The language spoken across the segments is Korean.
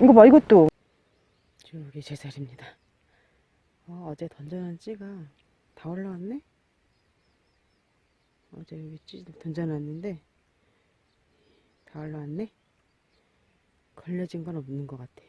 이거 봐, 이것도. 여기 제 자리입니다. 어, 어제 던져놓은 찌가 다 올라왔네? 어제 여기 찌 던져놨는데 다 올라왔네? 걸려진 건 없는 것 같아.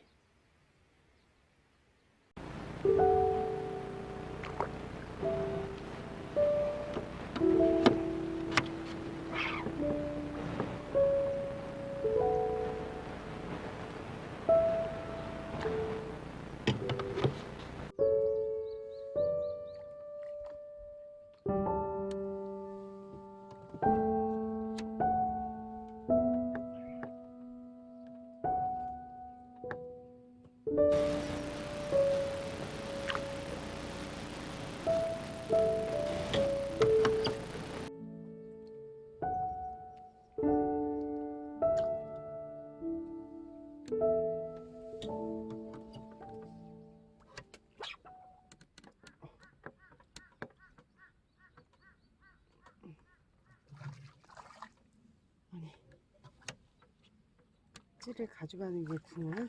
찌를 가져가는 게 붕어야?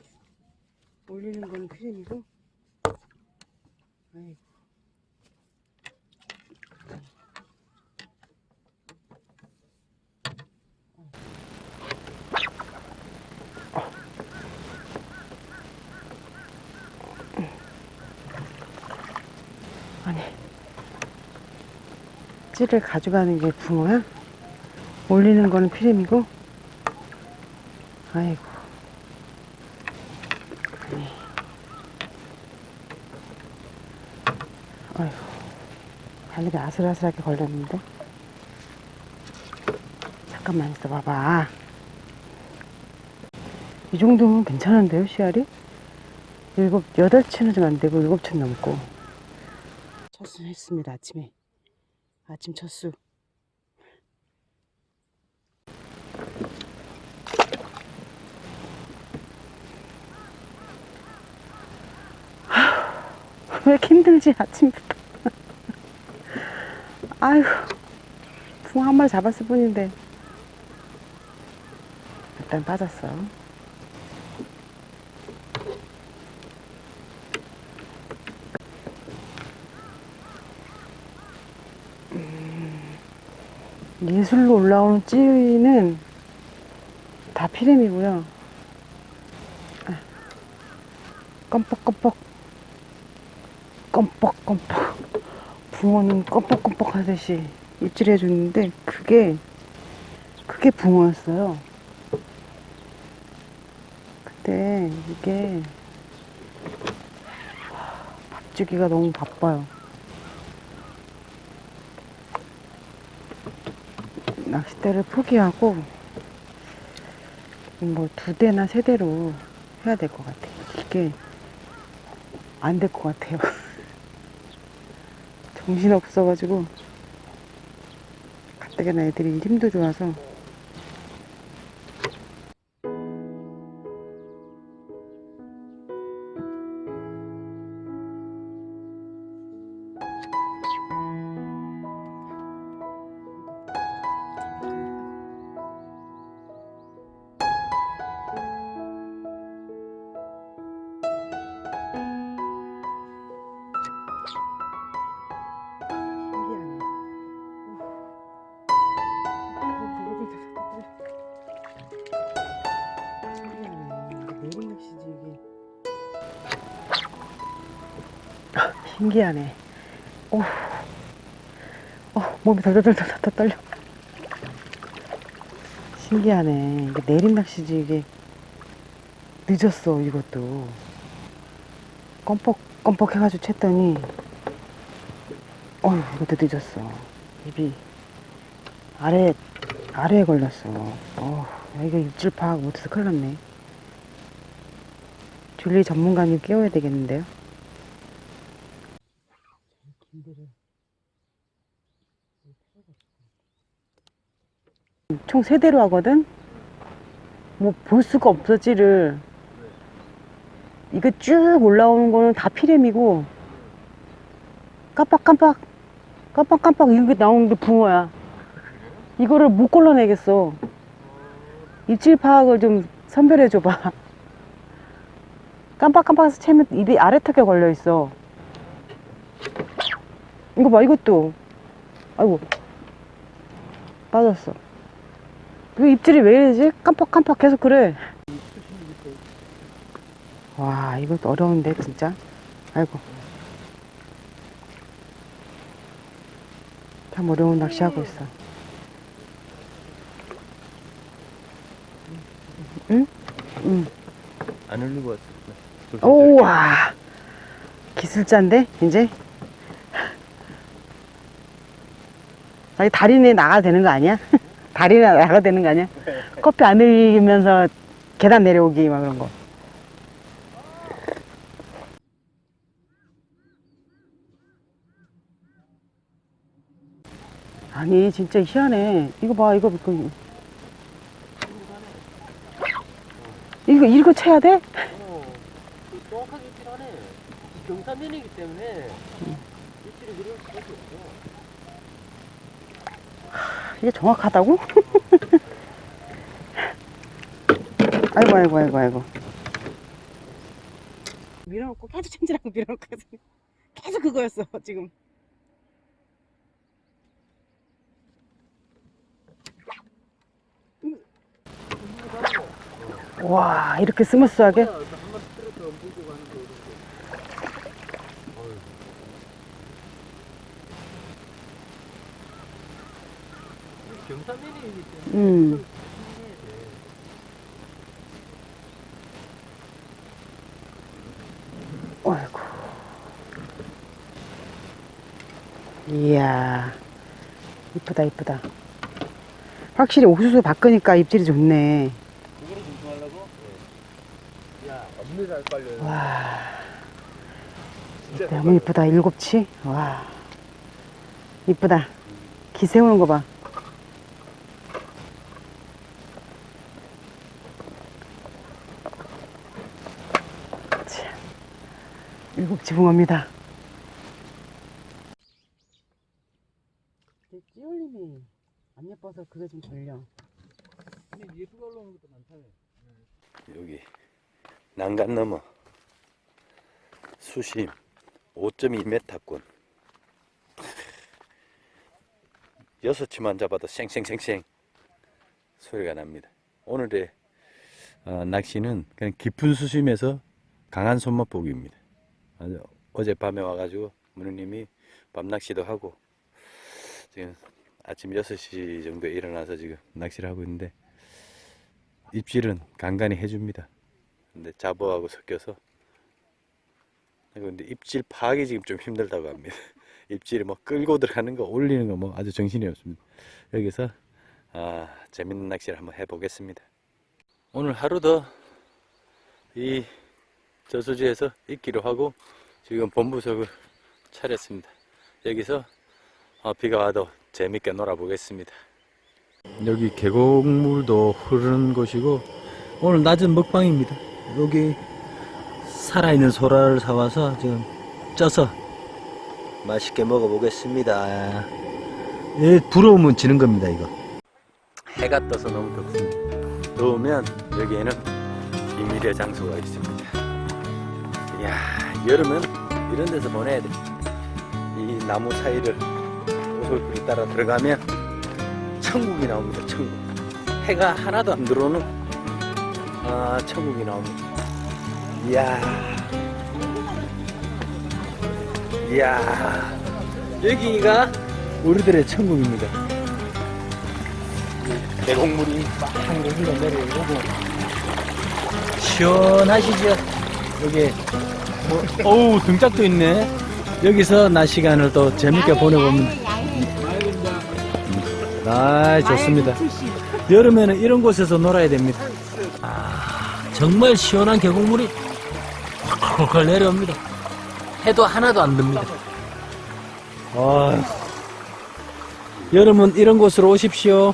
올리는 거는 피림이고? 아이고. 아니, 찌를 가져가는 게 붕어야? 올리는 거는 피림이고? 아이고. 네. 아이고. 바늘이 아슬아슬하게 걸렸는데. 잠깐만 있어 봐봐. 이 정도면 괜찮은데요, 씨알이? 일곱, 여덟 채는 좀안 되고, 일곱 채 넘고. 첫수 했습니다, 아침에. 아침 첫수. 왜 이렇게 힘들지 아침부터. 아휴 붕어 한 마리 잡았을 뿐인데. 일단 빠졌어. 음, 예술로 올라오는 찌위는 다 피렘이고요. 아, 껌뻑껌뻑 껌뻑껌뻑. 붕어는 껌뻑껌뻑 하듯이 입질 해 줬는데 그게 그게 붕어였어요. 근데 이게 밥 주기가 너무 바빠요. 낚싯대를 포기하고 뭐 두 대나 세 대로 해야 될 것 같아요. 이게 안 될 것 같아요 정신 없어가지고 가뜩이나 애들이 힘도 좋아서 신기하네. 오, 어, 몸이 덜덜덜덜 떨려. 신기하네. 이게 내린 낚시지 이게. 늦었어 이것도. 껌뻑 껌뻑 해가지고 챘더니 어휴, 이것도 늦었어. 입이 아래, 아래에 걸렸어. 어, 이거 입질 파악 못해서 큰일 났네. 줄리 전문가님 깨워야 되겠는데요? 총 세 대로 하거든? 뭐 볼 수가 없어, 찌를. 이거 쭉 올라오는 거는 다 피렘이고, 깜빡깜빡 깜빡깜빡 이게 나오는 게 붕어야 이거를 못 골라내겠어 입질 파악을 좀 선별해 줘봐 깜빡깜빡해서 채면 입이 아래턱에 걸려 있어. 이거 봐, 이것도. 아이고. 빠졌어. 그 입질이 왜 이러지? 깜빡깜빡 계속 그래. 와, 이것도 어려운데, 진짜. 아이고. 참 어려운 낚시하고 있어. 응? 응. 안 흘리고 왔어. 오와 기술자인데 이제 자기 다리내 나가야 되는 거 아니야? 다리내 나가야 되는 거 아니야? 커피 안 흘리면서 계단 내려오기 막 그런 거 아니 진짜 희한해 이거 봐 이거 그 이거 이거 쳐야 돼? 어, 정확하게 입질하네. 경사면이기 때문에 입질이 그럴 수밖에 없어. 이게 정확하다고? 아이고 아이고 아이고 아이고. 밀어놓고 계속 챔질하고 밀어놓고 계속 계속 그거였어 지금. 와 이렇게 스무스하게 한번 스트레스 안 보고 가는 거 어휴. 이게 경사면이기 때문에 음. 아이고. 이야. 이쁘다 이쁘다. 확실히 옥수수 바꾸니까 입질이 좋네. 그거를? 네. 야, 겁나 잘 빨려요. 와. 진짜 너무 이쁘다. 일곱치? 와. 이쁘다. 기 세우는 거 봐 일곱치 붕어입니다 찌올림이 안 예뻐서 그게 좀 걸려 근데 예쁘게 올라오는 것도 많다며. 여기 난간 너머 수심 5.2m권 여섯 치만 잡아도 쌩쌩쌩쌩 소리가 납니다. 오늘의 어, 낚시는 그냥 깊은 수심에서 강한 손맛 보기입니다. 어젯밤에 와가지고 문우님이 밤낚시도 하고 지금 아침 6시 정도에 일어나서 지금 낚시를 하고 있는데 입질은 간간히 해줍니다. 근데 잡어하고 섞여서 근데 입질 파악이 지금 좀 힘들다고 합니다. 입질이 뭐 끌고 들어가는 거 올리는 거 뭐 아주 정신이 없습니다. 여기서 아, 재밌는 낚시를 한번 해보겠습니다. 오늘 하루도 이 저수지에서 있기로 하고 지금 본부석을 차렸습니다. 여기서 어, 비가 와도 재밌게 놀아보겠습니다. 여기 계곡물도 흐르는 곳이고 오늘 낮은 먹방입니다. 여기 살아있는 소라를 사와서 지금 쪄서 맛있게 먹어보겠습니다. 예, 부러우면 지는 겁니다, 이거. 해가 떠서 너무 덥습니다. 더우면 여기에는 비밀의 장소가 있습니다. 여름은 이런 데서 보내야 돼. 이 나무 사이를 오솔길을 따라 들어가면 천국이 나옵니다. 천국. 해가 하나도 안 들어오는 아 천국이 나옵니다. 이야, 이야, 여기가 우리들의 천국입니다. 이 계곡물이 막 흘러내려오고 시원하시죠? 여기 뭐, 어우 등짝도 있네. 여기서 낮 시간을 또 재밌게 보내보면 아 좋습니다. 여름에는 이런 곳에서 놀아야 됩니다. 아, 정말 시원한 계곡물이 콜콜 내려옵니다. 해도 하나도 안 듭니다. 아, 여름은 이런 곳으로 오십시오.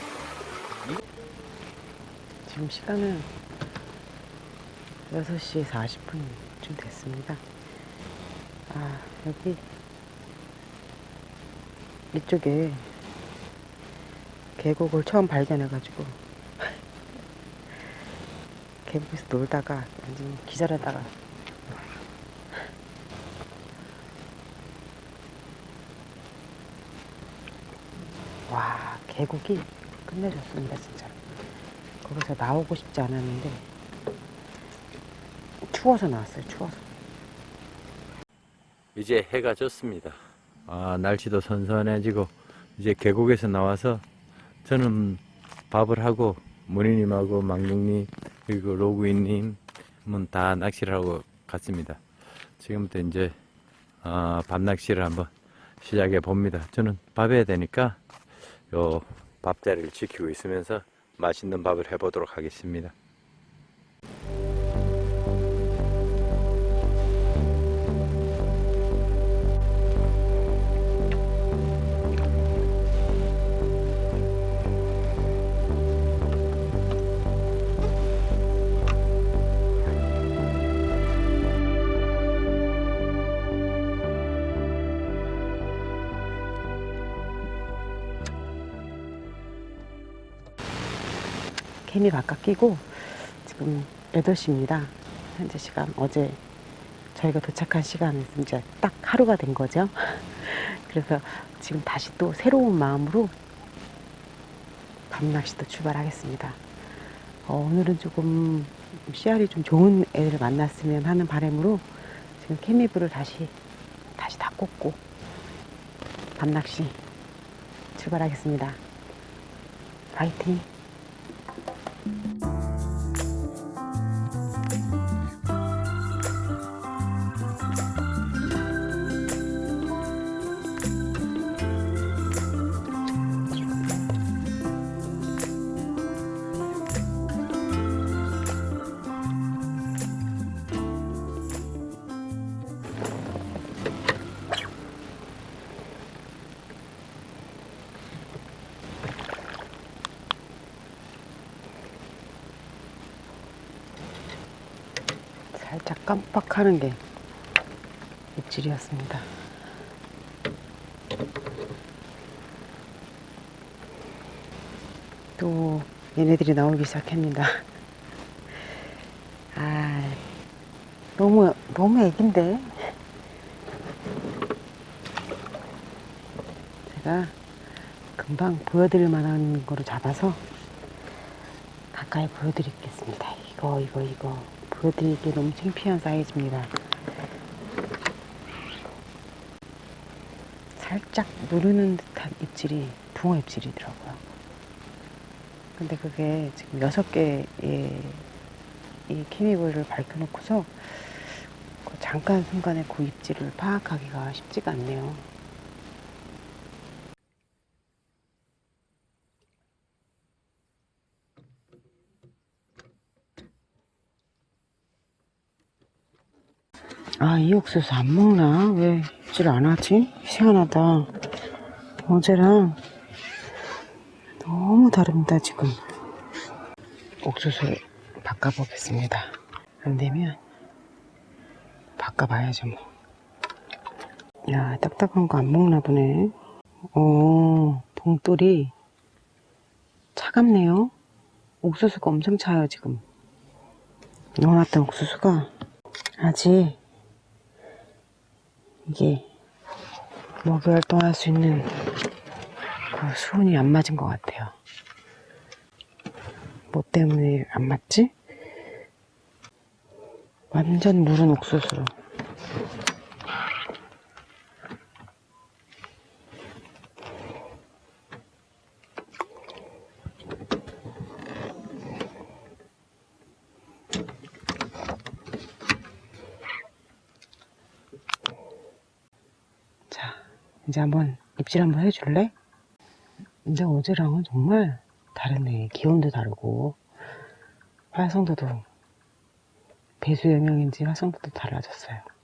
지금 시간은 6시 40분 좀 됐습니다. 아, 여기 이쪽에 계곡을 처음 발견해가지고 계곡에서 놀다가 완전 기절하다가 와 계곡이 끝내줬습니다 진짜 거기서 나오고 싶지 않았는데 추워서 나왔어요, 추워서. 이제 해가 졌습니다. 아, 날씨도 선선해지고, 이제 계곡에서 나와서 저는 밥을 하고, 문희님하고 망경님, 그리고 로그인님은 다 낚시를 하고 갔습니다. 지금부터 이제, 아, 밤 낚시를 한번 시작해 봅니다. 저는 밥 해야 되니까, 요 밥자리를 지키고 있으면서 맛있는 밥을 해보도록 하겠습니다. 개미 바깥 끼고, 지금 8시입니다. 현재 시간, 어제 저희가 도착한 시간은 이제 딱 하루가 된 거죠. 그래서 지금 다시 또 새로운 마음으로 밤낚시도 출발하겠습니다. 어, 오늘은 조금 씨알이 좀 좋은 애를 만났으면 하는 바람으로 지금 케미브를 다시 다시 다 꽂고 밤낚시 출발하겠습니다. 파이팅! Bye. 살짝 깜빡하는 게 입질이었습니다. 또 얘네들이 나오기 시작합니다. 아, 너무 너무 애긴데. 제가 금방 보여드릴 만한 거로 잡아서 가까이 보여드리겠습니다. 이거 이거 이거 보여드리기 너무 창피한 사이즈입니다. 살짝 누르는 듯한 입질이 붕어 입질이더라고요. 근데 그게 지금 여섯 개의 이 케미볼을 밝혀놓고서 그 잠깐 순간에 그 입질을 파악하기가 쉽지가 않네요. 아, 이 옥수수 안 먹나? 왜 입질 안 하지? 희한하다. 어제랑 너무 다릅니다, 지금. 옥수수를 바꿔보겠습니다. 안 되면 바꿔봐야죠, 뭐. 야, 딱딱한 거 안 먹나 보네. 어, 봉돌이 차갑네요. 옥수수가 엄청 차요, 지금. 넣어놨던 옥수수가 아직 이게 먹이 활동할 수 있는 그 수온이 안 맞은 것 같아요. 뭐 때문에 안 맞지? 완전 무른 옥수수. 자, 이제 한번 입질 한번 해줄래? 근데 어제랑은 정말 다르네. 기온도 다르고, 활성도도, 배수 영향인지 활성도도 달라졌어요.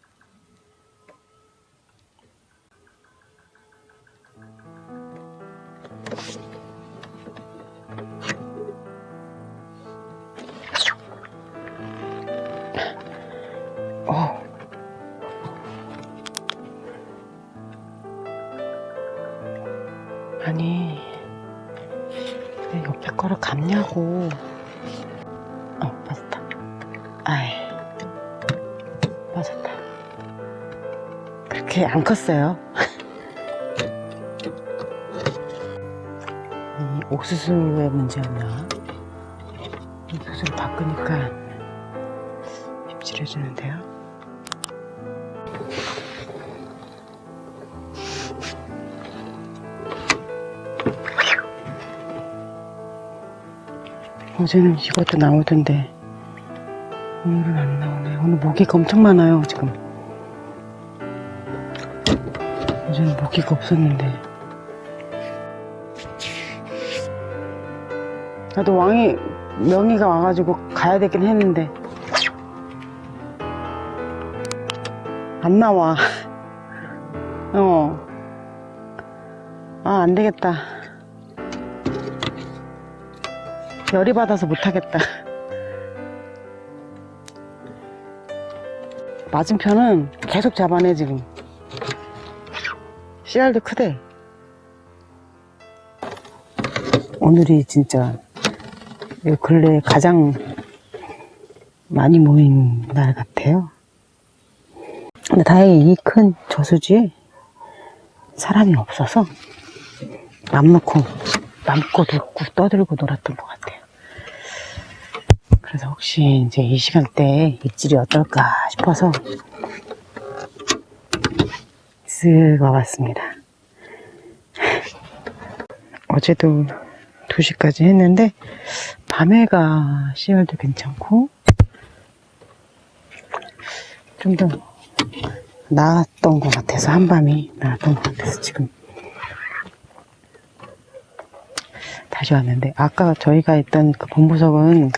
감냐고. 어, 맞았다. 아이, 맞았다. 그렇게 안 컸어요. 옥수수의 문제였나? 옥수수를 바꾸니까 입질해주는데요. 어제는 이것도 나오던데 오늘은 안 나오네. 오늘 모기가 엄청 많아요 지금. 어제는 모기가 없었는데. 나도 왕이 명의가 와가지고 가야 되긴 했는데 안 나와. 어. 아, 안 되겠다. 열이 받아서 못하겠다. 맞은편은 계속 잡아내, 지금. 씨알도 크대. 오늘이 진짜 요 근래 가장 많이 모인 날 같아요. 근데 다행히 이 큰 저수지에 사람이 없어서 맘 놓고 맘고 눕고 떠들고 놀았던 것 같아요. 그래서 혹시 이제 이 시간대에 입질이 어떨까 싶어서 쓱 와봤습니다. 어제도 2시까지 했는데 밤에가 씨알도 괜찮고 좀 더 나았던 것 같아서 한밤이 나았던 것 같아서 지금 다시 왔는데 아까 저희가 있던 그 본부석은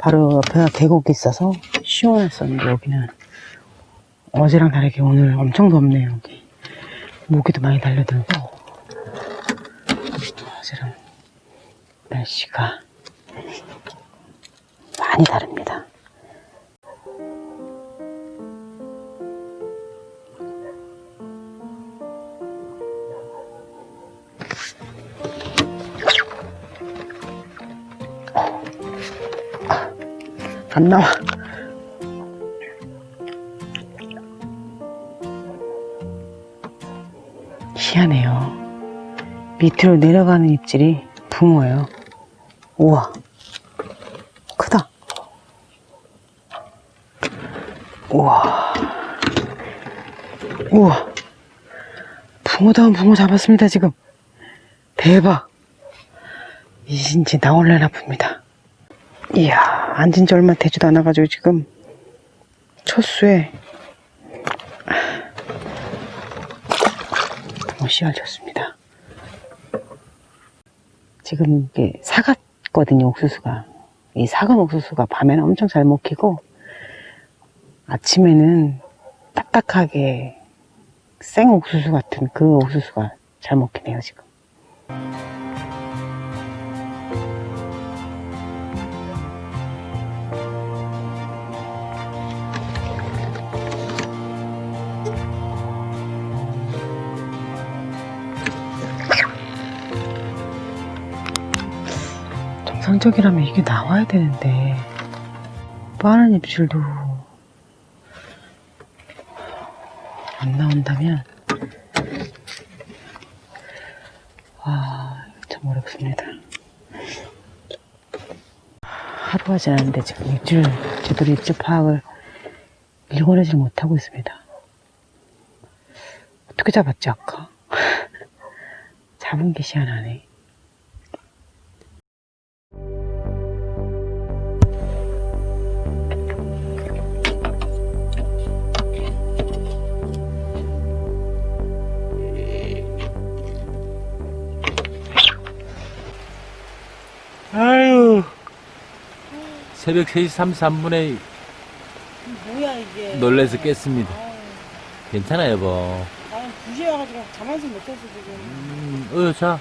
바로 옆에가 계곡이 있어서 시원했었는데 여기는. 어제랑 다르게 오늘 엄청 덥네요 여기. 모기도 많이 달려들고. 어제랑 날씨가 많이 다릅니다. 안 나와. 희한해요. 밑으로 내려가는 입질이 붕어예요. 우와. 크다. 우와. 우와. 붕어다운 붕어 잡았습니다, 지금. 대박. 이제 나올래나 봅니다. 이야, 앉은 지 얼마 되지도 않아가지고 지금 첫 수에 붕어 씨알 줬습니다. 지금 이게 사갔거든요, 옥수수가. 이 사간 옥수수가 밤에는 엄청 잘 먹히고, 아침에는 딱딱하게 생 옥수수 같은 그 옥수수가 잘 먹히네요, 지금. 정상적이라면 이게 나와야 되는데 빠른 입질도 안 나온다면 와, 이거 참 어렵습니다. 하루가 지났는데 지금 입질, 제대로 입질 파악을 일관하지 못하고 있습니다. 어떻게 잡았지, 아까? 잡은 게 희한하네. 새벽 3시 33분에 뭐야, 이게. 놀래서 깼습니다. 괜찮아요, 여보. 나는 2시에 와가지고 잠 한숨 못 잤어, 지금. 음, 어, 자.